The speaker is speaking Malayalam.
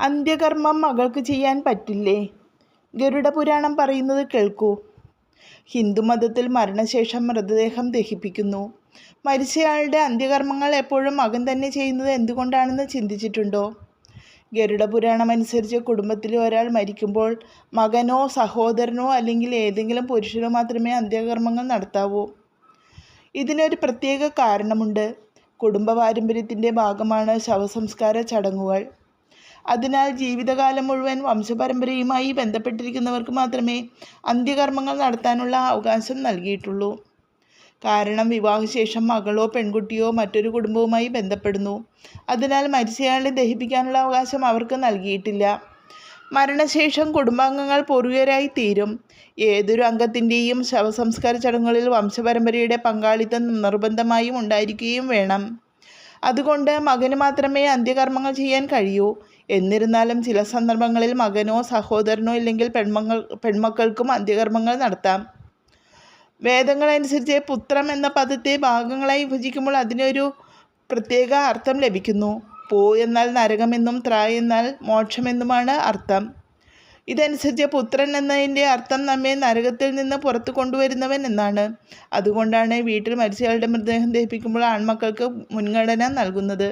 അന്ത്യകർമ്മം മകൾക്ക് ചെയ്യാൻ പറ്റില്ലേ? ഗരുഡപുരാണം പറയുന്നത് കേൾക്കൂ. ഹിന്ദുമതത്തിൽ മരണശേഷം മൃതദേഹം ദഹിപ്പിക്കുന്നു. മരിച്ചയാളുടെ അന്ത്യകർമ്മങ്ങൾ എപ്പോഴും മകൻ തന്നെ ചെയ്യുന്നത് എന്തുകൊണ്ടാണെന്ന് ചിന്തിച്ചിട്ടുണ്ടോ? ഗരുഡപുരാണം അനുസരിച്ച് കുടുംബത്തിലെ ഒരാൾ മരിക്കുമ്പോൾ മകനോ സഹോദരനോ അല്ലെങ്കിൽ ഏതെങ്കിലും പുരുഷനോ മാത്രമേ അന്ത്യകർമ്മങ്ങൾ നടത്താവൂ. ഇതിനൊരു പ്രത്യേക കാരണമുണ്ട്. കുടുംബ പാരമ്പര്യത്തിന്റെ ഭാഗമാണ് ശവസംസ്കാര ചടങ്ങുകൾ. അതിനാൽ ജീവിതകാലം മുഴുവൻ വംശപരമ്പരയുമായി ബന്ധപ്പെട്ടിരിക്കുന്നവർക്ക് മാത്രമേ അന്ത്യകർമ്മങ്ങൾ നടത്താനുള്ള അവകാശം നൽകിയിട്ടുള്ളൂ. കാരണം വിവാഹശേഷം മകളോ പെൺകുട്ടിയോ മറ്റൊരു കുടുംബവുമായി ബന്ധപ്പെടുന്നു. അതിനാൽ മരിച്ചയാളെ ദഹിപ്പിക്കാനുള്ള അവകാശം അവർക്ക് നൽകിയിട്ടില്ല. മരണശേഷം കുടുംബാംഗങ്ങൾ പൂർവികരായി തീരും. ഏതൊരു അംഗത്തിന്റെയും ശവസംസ്കാര ചടങ്ങുകളിൽ വംശപരമ്പരയുടെ പങ്കാളിത്തം നിർബന്ധമായും ഉണ്ടായിരിക്കുകയും വേണം. അതുകൊണ്ട് മകന് മാത്രമേ അന്ത്യകർമ്മങ്ങൾ ചെയ്യാൻ കഴിയൂ. എന്നിരുന്നാലും ചില സന്ദർഭങ്ങളിൽ മകനോ സഹോദരനോ ഇല്ലെങ്കിൽ പെൺമങ്ങൾ പെൺമക്കൾക്കും അന്ത്യകർമ്മങ്ങൾ നടത്താം. വേദങ്ങളനുസരിച്ച് പുത്രം എന്ന പദത്തെ ഭാഗങ്ങളായി വിഭജിക്കുമ്പോൾ അതിനൊരു പ്രത്യേക അർത്ഥം ലഭിക്കുന്നു. പോ എന്നാൽ നരകമെന്നും ത്ര എന്നാൽ മോക്ഷമെന്നുമാണ് അർത്ഥം. ഇതനുസരിച്ച് പുത്രൻ എന്നതിന്റെ അർത്ഥം നമ്മെ നരകത്തിൽ നിന്ന് പുറത്തു കൊണ്ടുവരുന്നവൻ എന്നാണ്. അതുകൊണ്ടാണ് വീട്ടിൽ മരിച്ചയാളുടെ മൃതദേഹം ദഹിപ്പിക്കുമ്പോൾ ആൺമക്കൾക്ക് മുൻഗണന നൽകുന്നത്.